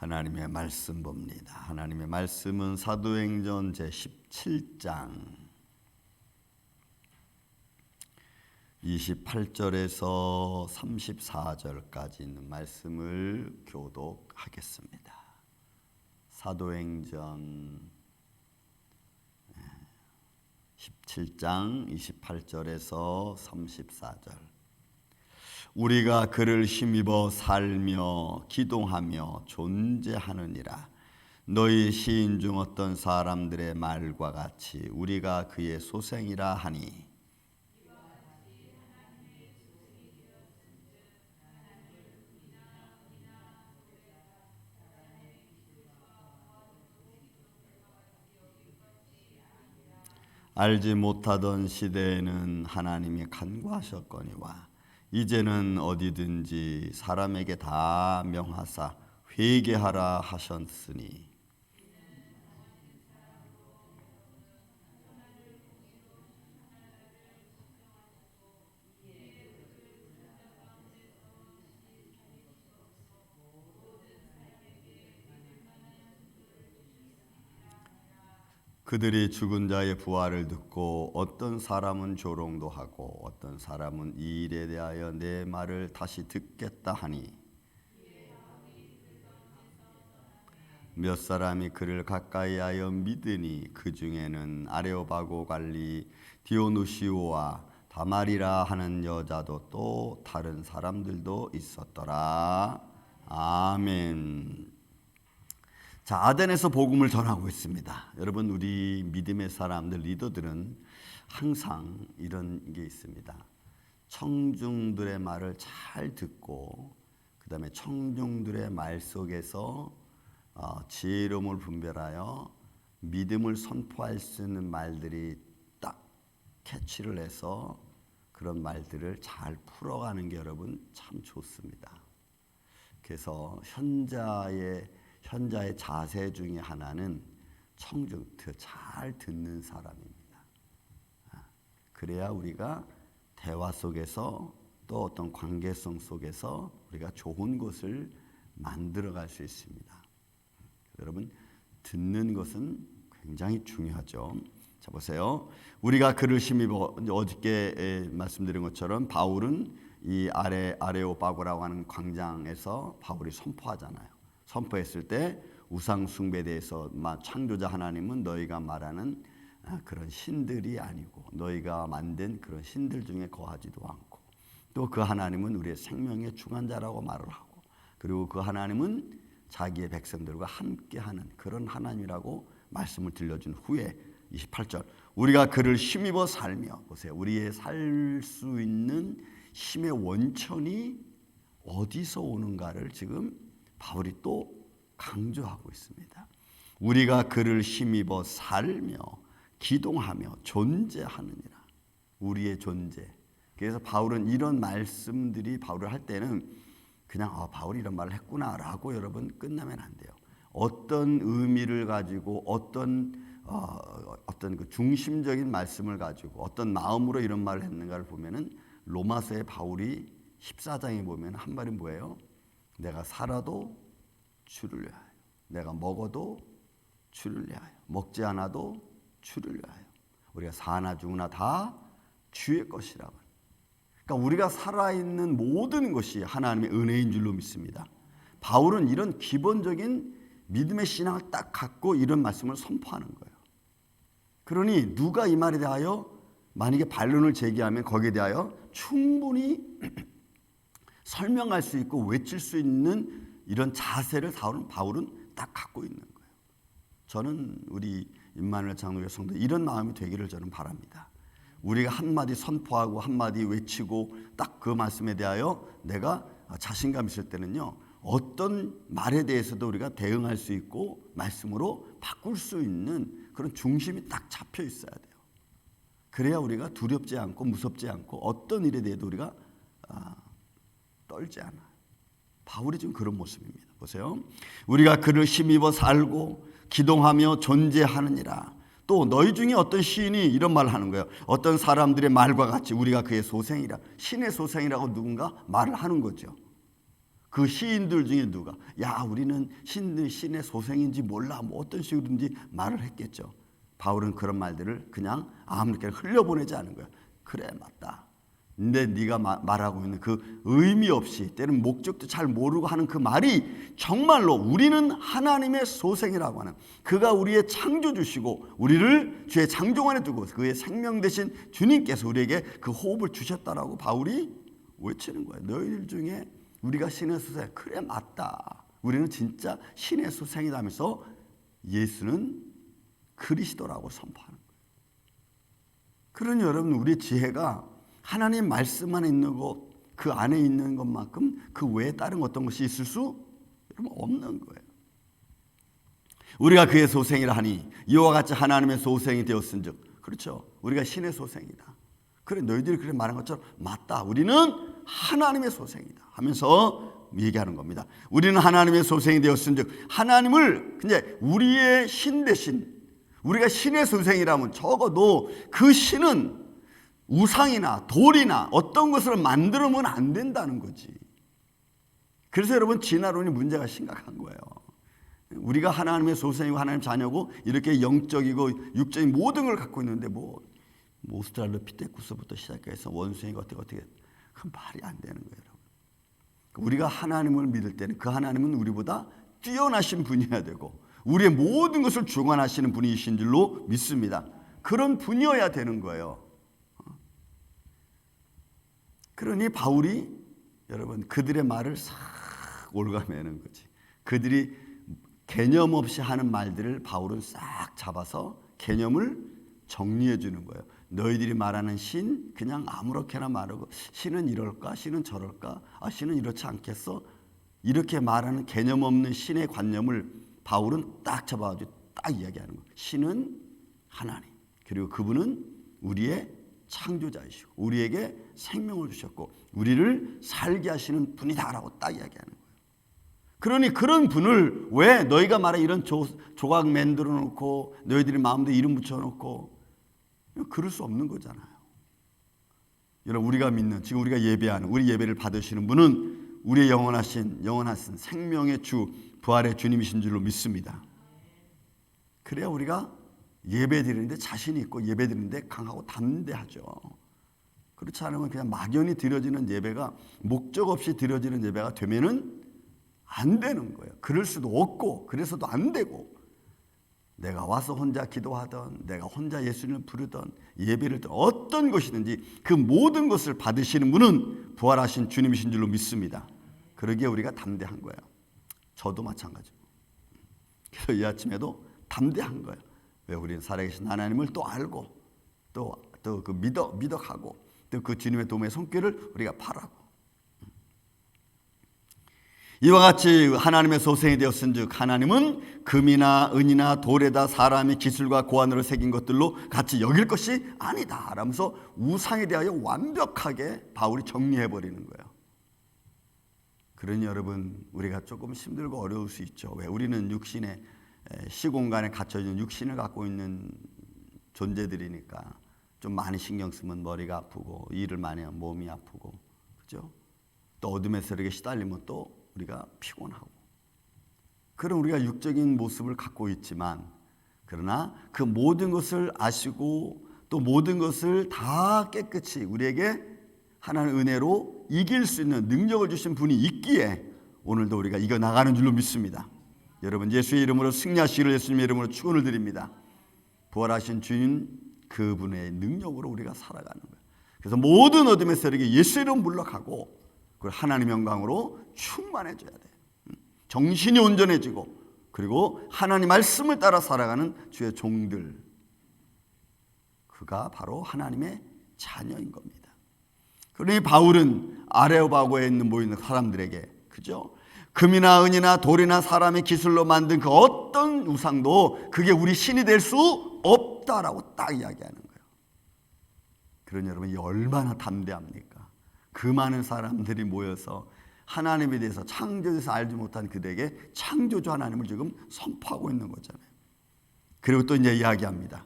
하나님의 말씀 봅니다. 하나님의 말씀은 사도행전 제 17장 28절에서 34절까지 있는 말씀을 교독하겠습니다. 사도행전 17장 28절에서 34절 우리가 그를 힘입어 살며 기동하며 존재하느니라. 너희 시인 중 어떤 사람들의 말과 같이 우리가 그의 소생이라 하니. 알지 못하던 시대에는 하나님이 간과하셨거니와 이제는 어디든지 사람에게 다 명하사 회개하라 하셨으니 그들이 죽은 자의 부활을 듣고 어떤 사람은 조롱도 하고 어떤 사람은 이 일에 대하여 내 말을 다시 듣겠다 하니 몇 사람이 그를 가까이하여 믿으니 그 중에는 아레오바고 관리 디오누시오와 다말이라 하는 여자도 또 다른 사람들도 있었더라. 아멘. 자, 아덴에서 복음을 전하고 있습니다. 여러분, 우리 믿음의 사람들, 리더들은 항상 이런 게 있습니다. 청중들의 말을 잘 듣고, 그 다음에 청중들의 말 속에서 어, 지혜로움을 분별하여 믿음을 선포할 수 있는 말들이 딱 캐치를 해서 그런 말들을 잘 풀어가는 게 여러분 참 좋습니다. 그래서 현자의 현자의 자세 중에 하나는 청중, 잘 듣는 사람입니다. 아, 그래야 우리가 대화 속에서 또 어떤 관계성 속에서 우리가 좋은 것을 만들어갈 수 있습니다. 여러분 듣는 것은 굉장히 중요하죠. 자 보세요. 우리가 그를 힘입어 어저께 말씀드린 것처럼 바울은 이 아레 아레오바고라고 하는 광장에서 바울이 선포하잖아요. 선포했을 때 우상 숭배에 대해서 창조자 하나님은 너희가 말하는 그런 신들이 아니고 너희가 만든 그런 신들 중에 거하지도 않고 또 그 하나님은 우리의 생명의 중환자라고 말을 하고 그리고 그 하나님은 자기의 백성들과 함께하는 그런 하나님이라고 말씀을 들려준 후에 28절 우리가 그를 힘입어 살며 보세요. 우리의 살 수 있는 힘의 원천이 어디서 오는가를 지금 바울이 또 강조하고 있습니다. 우리가 그를 힘입어 살며 기동하며 존재하느니라. 우리의 존재. 그래서 바울은 이런 말씀들이 바울을 할 때는 그냥 아, 바울이 이런 말을 했구나라고 여러분 끝나면 안 돼요. 어떤 의미를 가지고 어떤 어, 어떤 그 중심적인 말씀을 가지고 어떤 마음으로 이런 말을 했는가를 보면은 로마서의 바울이 14장에 보면 한 말이 뭐예요? 내가 살아도 주를 위하여. 내가 먹어도 주를 위하여. 먹지 않아도 주를 위하여. 우리가 사나 죽으나 다 주의 것이라고. 그러니까 우리가 살아있는 모든 것이 하나님의 은혜인 줄로 믿습니다. 바울은 이런 기본적인 믿음의 신앙을 딱 갖고 이런 말씀을 선포하는 거예요. 그러니 누가 이 말에 대하여 만약에 반론을 제기하면 거기에 대하여 충분히 설명할 수 있고 외칠 수 있는 이런 자세를 바울은, 바울은 딱 갖고 있는 거예요. 저는 우리 임마누엘 장로교 성도 이런 마음이 되기를 저는 바랍니다. 우리가 한마디 선포하고 한마디 외치고 딱 그 말씀에 대하여 내가 자신감 있을 때는요. 어떤 말에 대해서도 우리가 대응할 수 있고 말씀으로 바꿀 수 있는 그런 중심이 딱 잡혀 있어야 돼요. 그래야 우리가 두렵지 않고 무섭지 않고 어떤 일에 대해도 우리가 아, 떨지 않아. 바울이 지금 그런 모습입니다. 보세요. 우리가 그를 힘입어 살고 기동하며 존재하느니라. 또 너희 중에 어떤 시인이 이런 말을 하는 거예요. 어떤 사람들의 말과 같이 우리가 그의 소생이라 신의 소생이라고 누군가 말을 하는 거죠. 그 시인들 중에 누가 야 우리는 신, 신의 소생인지 몰라 뭐 어떤 식으로든지 말을 했겠죠. 바울은 그런 말들을 그냥 아무렇게나 흘려보내지 않은 거야. 그래 맞다. 근데 네가 마, 말하고 있는 그 의미 없이 때는 목적도 잘 모르고 하는 그 말이 정말로 우리는 하나님의 소생이라고 하는 그가 우리의 창조주시고 우리를 주의 창조 안에 두고 그의 생명 대신 주님께서 우리에게 그 호흡을 주셨다라고 바울이 외치는 거예요. 너희들 중에 우리가 신의 소생 그래 맞다. 우리는 진짜 신의 소생이라면서 예수는 그리스도라고 선포하는 거예요. 그러니 여러분 우리 지혜가 하나님 말씀 안에 있는 것, 그 안에 있는 것만큼 그 외에 다른 어떤 것이 있을 수 없는 거예요. 우리가 그의 소생이라 하니 이와 같이 하나님의 소생이 되었은즉 그렇죠. 우리가 신의 소생이다. 그래 너희들이 그렇게 말한 것처럼 맞다. 우리는 하나님의 소생이다. 하면서 얘기하는 겁니다. 우리는 하나님의 소생이 되었은즉 하나님을 근데 우리의 신 대신 우리가 신의 소생이라면 적어도 그 신은 우상이나 돌이나 어떤 것을 만들면 안 된다는 거지. 그래서 여러분 진화론이 문제가 심각한 거예요. 우리가 하나님의 소생이고 하나님 자녀고 이렇게 영적이고 육적인 모든 걸 갖고 있는데 뭐, 뭐 오스트랄로피테쿠스부터 시작해서 원숭이가 어떻게 어떻게 그 말이 안 되는 거예요. 여러분. 우리가 하나님을 믿을 때는 그 하나님은 우리보다 뛰어나신 분이어야 되고 우리의 모든 것을 주관하시는 분이신 줄로 믿습니다. 그런 분이어야 되는 거예요. 그러니 바울이 여러분 그들의 말을 싹 올가매는 거지. 그들이 개념 없이 하는 말들을 바울은 싹 잡아서 개념을 정리해 주는 거예요. 너희들이 말하는 신 그냥 아무렇게나 말하고 신은 이럴까 신은 저럴까 아 신은 이렇지 않겠어 이렇게 말하는 개념 없는 신의 관념을 바울은 딱 잡아가지고 딱 이야기하는 거예요. 신은 하나님 그리고 그분은 우리의 창조자이시고 우리에게 생명을 주셨고 우리를 살게 하시는 분이다라고 딱 이야기하는 거예요. 그러니 그런 분을 왜 너희가 말해 이런 조, 조각 만들어 놓고 너희들이 마음대로 이름 붙여 놓고 그럴 수 없는 거잖아요. 여러분 우리가 믿는 지금 우리가 예배하는 우리 예배를 받으시는 분은 우리의 영원하신 영원하신 생명의 주 부활의 주님이신 줄로 믿습니다. 그래야 우리가 예배 드리는데 자신이 있고 예배 드리는데 강하고 담대하죠. 그렇지 않으면 그냥 막연히 드려지는 예배가 목적 없이 드려지는 예배가 되면은 안 되는 거예요. 그럴 수도 없고 그래서도 안 되고 내가 와서 혼자 기도하던 내가 혼자 예수님을 부르던 예배를 든 어떤 것이든지 그 모든 것을 받으시는 분은 부활하신 주님이신 줄로 믿습니다. 그러기에 우리가 담대한 거예요. 저도 마찬가지고. 그래서 이 아침에도 담대한 거예요. 왜 우리는 살아계신 하나님을 또 알고 또 또 그 믿어 믿어가고 또 그 주님의 도움의 손길을 우리가 바라고 이와 같이 하나님의 소생이 되었은즉 하나님은 금이나 은이나 돌에다 사람이 기술과 고안으로 새긴 것들로 같이 여길 것이 아니다. 라면서 우상에 대하여 완벽하게 바울이 정리해 버리는 거예요. 그러니 여러분 우리가 조금 힘들고 어려울 수 있죠. 왜 우리는 육신의 시공간에 갇혀있는 육신을 갖고 있는 존재들이니까 좀 많이 신경 쓰면 머리가 아프고 일을 많이 하면 몸이 아프고 그죠? 또 어둠의 세력에 시달리면 또 우리가 피곤하고 그런 우리가 육적인 모습을 갖고 있지만 그러나 그 모든 것을 아시고 또 모든 것을 다 깨끗이 우리에게 하나님 은혜로 이길 수 있는 능력을 주신 분이 있기에 오늘도 우리가 이겨 나가는 줄로 믿습니다. 여러분 예수의 이름으로 승리하시기를 예수님의 이름으로 축원을 드립니다. 부활하신 주님 그분의 능력으로 우리가 살아가는 거예요. 그래서 모든 어둠의 세력이 예수 이름 물러가고 그걸 하나님 영광으로 충만해져야 돼. 정신이 온전해지고 그리고 하나님 말씀을 따라 살아가는 주의 종들 그가 바로 하나님의 자녀인 겁니다. 그러니 바울은 아레오바고에 있는 모이는 사람들에게 그죠? 금이나 은이나 돌이나 사람의 기술로 만든 그 어떤 우상도 그게 우리 신이 될 수 없다라고 딱 이야기하는 거예요. 그러니 여러분 이 얼마나 담대합니까? 그 많은 사람들이 모여서 하나님에 대해서 창조에서 알지 못한 그들에게 창조주 하나님을 지금 선포하고 있는 거잖아요. 그리고 또 이제 이야기합니다.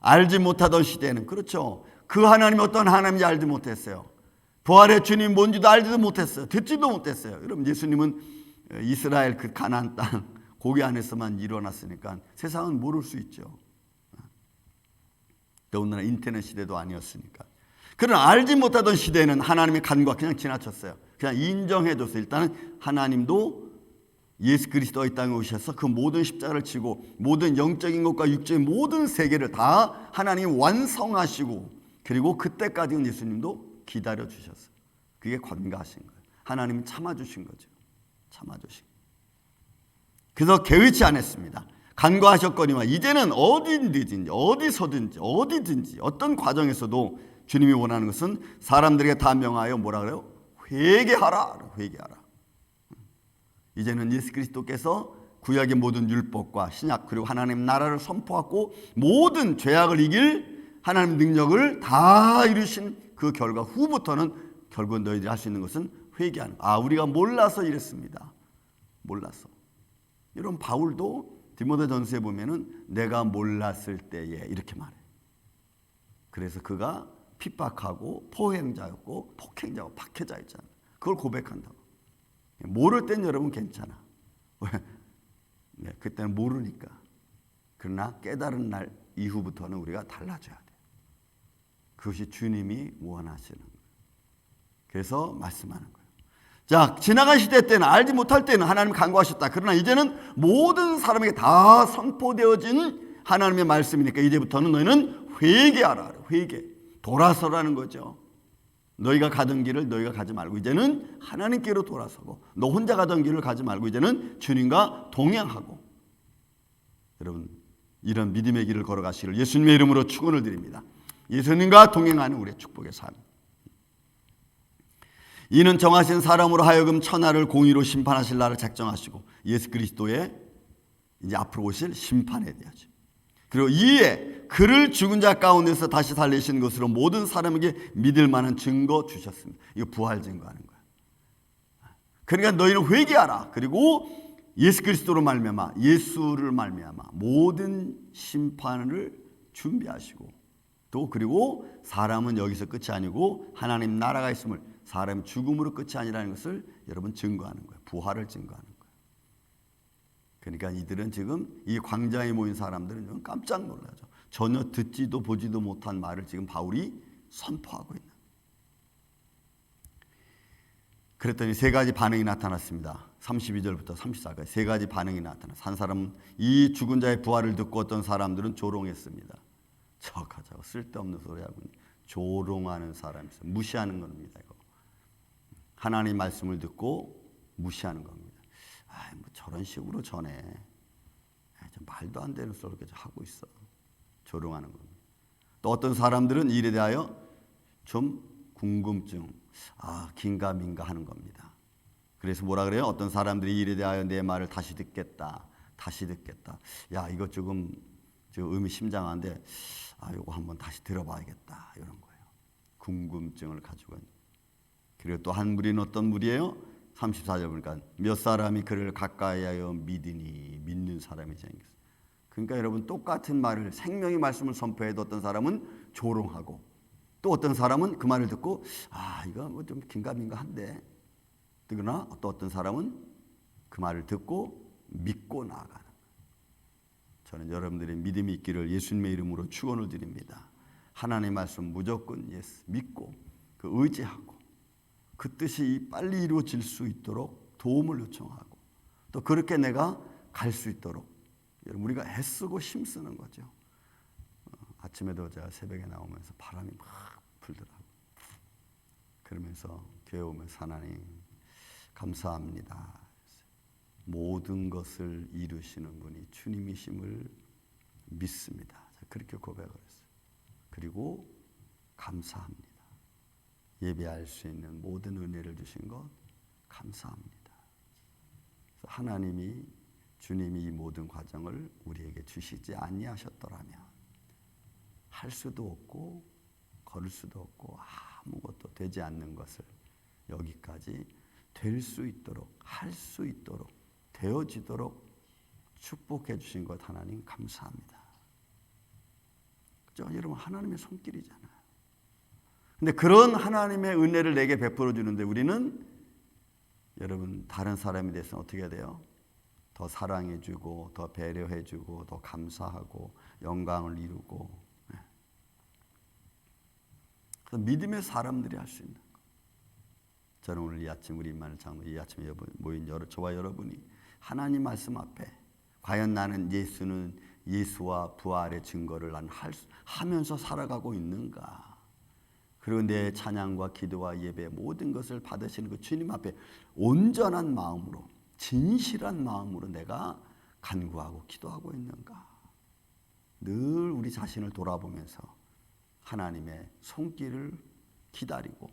알지 못하던 시대에는 그렇죠. 그 하나님이 어떤 하나님인지 알지 못했어요. 부활의 주님 뭔지도 알지도 못했어요. 듣지도 못했어요. 여러분 예수님은 이스라엘 그 가나안 땅 고기 안에서만 일어났으니까 세상은 모를 수 있죠. 더군다나 인터넷 시대도 아니었으니까. 그러나 알지 못하던 시대에는 하나님의 간과 그냥 지나쳤어요. 그냥 인정해줬어요. 일단은 하나님도 예수 그리스도 이 땅에 오셔서 그 모든 십자가를 치고 모든 영적인 것과 육적인 모든 세계를 다 하나님 완성하시고 그리고 그때까지는 예수님도 기다려 주셨어요. 그게 관가하신 거예요. 하나님 참아 주신 거죠. 참아 주신. 그래서 개의치 않았습니다. 간과하셨거니와 이제는 어디든지 어디서든지 어디든지 어떤 과정에서도 주님이 원하는 것은 사람들에게 다 명하여 뭐라 그래요? 회개하라. 회개하라. 이제는 예수 그리스도께서 구약의 모든 율법과 신약 그리고 하나님 나라를 선포하고 모든 죄악을 이길 하나님 능력을 다 이루신 그 결과 후부터는 결국 너희들이 할 수 있는 것은 회개하는. 아 우리가 몰라서 이랬습니다. 몰라서. 이런 바울도 디모데 전서에 보면은 내가 몰랐을 때에 이렇게 말해. 그래서 그가 핍박하고 포행자였고 폭행자고 박해자였잖아. 그걸 고백한다고. 모를 땐 여러분 괜찮아. 왜? 네, 그때는 모르니까. 그러나 깨달은 날 이후부터는 우리가 달라져야 돼. 그것이 주님이 원하시는 거예요. 그래서 말씀하는 거예요. 자, 지나간 시대 때는 알지 못할 때는 하나님 간구하셨다. 그러나 이제는 모든 사람에게 다 선포되어진 하나님의 말씀이니까 이제부터는 너희는 회개하라. 회개. 돌아서라는 거죠. 너희가 가던 길을 너희가 가지 말고 이제는 하나님께로 돌아서고 너 혼자 가던 길을 가지 말고 이제는 주님과 동행하고 여러분 이런 믿음의 길을 걸어가시기를 예수님의 이름으로 축원을 드립니다. 예수님과 동행하는 우리의 축복의 삶. 이는 정하신 사람으로 하여금 천하를 공의로 심판하실 날을 작정하시고 예수 그리스도의 이제 앞으로 오실 심판에 대하죠. 그리고 이에 그를 죽은 자 가운데서 다시 살리신 것으로 모든 사람에게 믿을 만한 증거 주셨습니다. 이거 부활 증거하는 거야. 그러니까 너희는 회개하라. 그리고 예수 그리스도로 말미암아 예수를 말미암아 모든 심판을 준비하시고 또 그리고 사람은 여기서 끝이 아니고 하나님 나라가 있음을 사람 죽음으로 끝이 아니라는 것을 여러분 증거하는 거예요. 부활을 증거하는 거예요. 그러니까 이들은 지금 이 광장에 모인 사람들은 좀 깜짝 놀라죠. 전혀 듣지도 보지도 못한 말을 지금 바울이 선포하고 있는. 그랬더니 세 가지 반응이 나타났습니다. 32절부터 34절까지 세 가지 반응이 나타났어요. 한 사람은 이 죽은 자의 부활을 듣고 어떤 사람들은 조롱했습니다. 저가자고 쓸데없는 소리 하고 조롱하는 사람이 있어요. 무시하는 겁니다. 이거. 하나님 말씀을 듣고 무시하는 겁니다. 아, 뭐 저런 식으로 전해. 말도 안 되는 소리 하고 있어. 조롱하는 겁니다. 또 어떤 사람들은 일에 대하여 좀 궁금증, 아, 긴가민가 하는 겁니다. 그래서 뭐라 그래요? 어떤 사람들이 일에 대하여 내 말을 다시 듣겠다. 다시 듣겠다. 야, 이거 조금 저 의미심장한데, 아, 이거 한번 다시 들어봐야겠다. 이런 거예요. 궁금증을 가지고. 그리고 또 한 무리는 어떤 무리예요? 34절 보니까 몇 사람이 그를 가까이 하여 믿으니 믿는 사람이 생겼어요. 그러니까 여러분 똑같은 말을 생명의 말씀을 선포해도 어떤 사람은 조롱하고 또 어떤 사람은 그 말을 듣고 아 이거 뭐 좀 긴가민가 한데 그러나 또 어떤 사람은 그 말을 듣고 믿고 나아가는 저는 여러분들의 믿음이 있기를 예수님의 이름으로 축원을 드립니다. 하나님의 말씀 무조건 예수 믿고 그 의지하고 그 뜻이 빨리 이루어질 수 있도록 도움을 요청하고 또 그렇게 내가 갈 수 있도록 우리가 애쓰고 힘쓰는 거죠. 어, 아침에도 제가 새벽에 나오면서 바람이 막 불더라고. 그러면서 교회 오면서 하나님 감사합니다. 모든 것을 이루시는 분이 주님이심을 믿습니다. 그렇게 고백을 했어요. 그리고 감사합니다. 예배할 수 있는 모든 은혜를 주신 것 감사합니다. 하나님이 주님이 이 모든 과정을 우리에게 주시지 아니하셨더라면 할 수도 없고 걸을 수도 없고 아무것도 되지 않는 것을 여기까지 될 수 있도록 할 수 있도록 되어지도록 축복해 주신 것 하나님 감사합니다. 그죠? 여러분 하나님의 손길이잖아요. 근데 그런 하나님의 은혜를 내게 베풀어 주는데 우리는 여러분 다른 사람에 대해서 어떻게 돼요? 더 사랑해 주고 더 배려해 주고 더 감사하고 영광을 이루고 네. 그래서 믿음의 사람들이 할 수 있는 거. 저는 오늘 이 아침 우리 만을 장로 이 아침에 모인 여러 저와 여러분이 하나님 말씀 앞에 과연 나는 예수는 예수와 부활의 증거를 난 할, 하면서 살아가고 있는가? 그리고 내 찬양과 기도와 예배 모든 것을 받으시는 그 주님 앞에 온전한 마음으로 진실한 마음으로 내가 간구하고 기도하고 있는가? 늘 우리 자신을 돌아보면서 하나님의 손길을 기다리고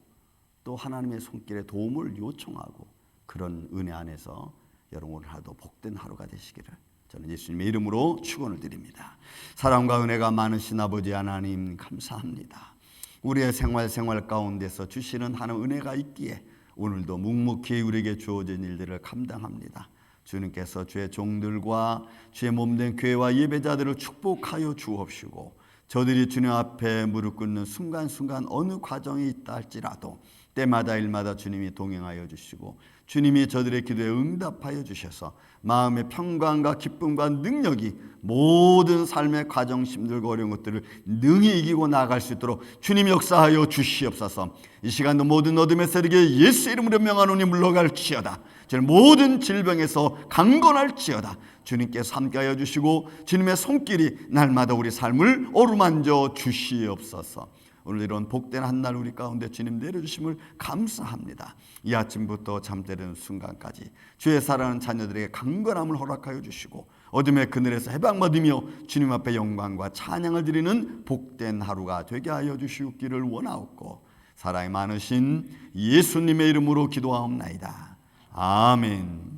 또 하나님의 손길에 도움을 요청하고 그런 은혜 안에서 여러분 오늘 하루도 복된 하루가 되시기를 저는 예수님의 이름으로 축원을 드립니다. 사랑과 은혜가 많으신 아버지 하나님 감사합니다. 우리의 생활 생활 가운데서 주시는 하나님 은혜가 있기에 오늘도 묵묵히 우리에게 주어진 일들을 감당합니다. 주님께서 주의 종들과 주의 몸된 교회와 예배자들을 축복하여 주옵시고 저들이 주님 앞에 무릎 꿇는 순간순간 어느 과정이 있다 할지라도 때마다 일마다 주님이 동행하여 주시고 주님이 저들의 기도에 응답하여 주셔서 마음의 평강과 기쁨과 능력이 모든 삶의 과정 힘들고 어려운 것들을 능히 이기고 나아갈 수 있도록 주님 역사하여 주시옵소서. 이 시간도 모든 어둠의 세력에 예수 이름으로 명하노니 물러갈지어다. 모든 질병에서 강건할지어다. 주님께서 함께하여 주시고 주님의 손길이 날마다 우리 삶을 어루만져 주시옵소서 오늘 이런 복된 한 날 우리 가운데 주님 내려주심을 감사합니다. 이 아침부터 잠들는 순간까지 주의 사랑하는 자녀들에게 강건함을 허락하여 주시고 어둠의 그늘에서 해방받으며 주님 앞에 영광과 찬양을 드리는 복된 하루가 되게 하여 주시옵기를 원하옵고 사랑이 많으신 예수님의 이름으로 기도하옵나이다. 아멘.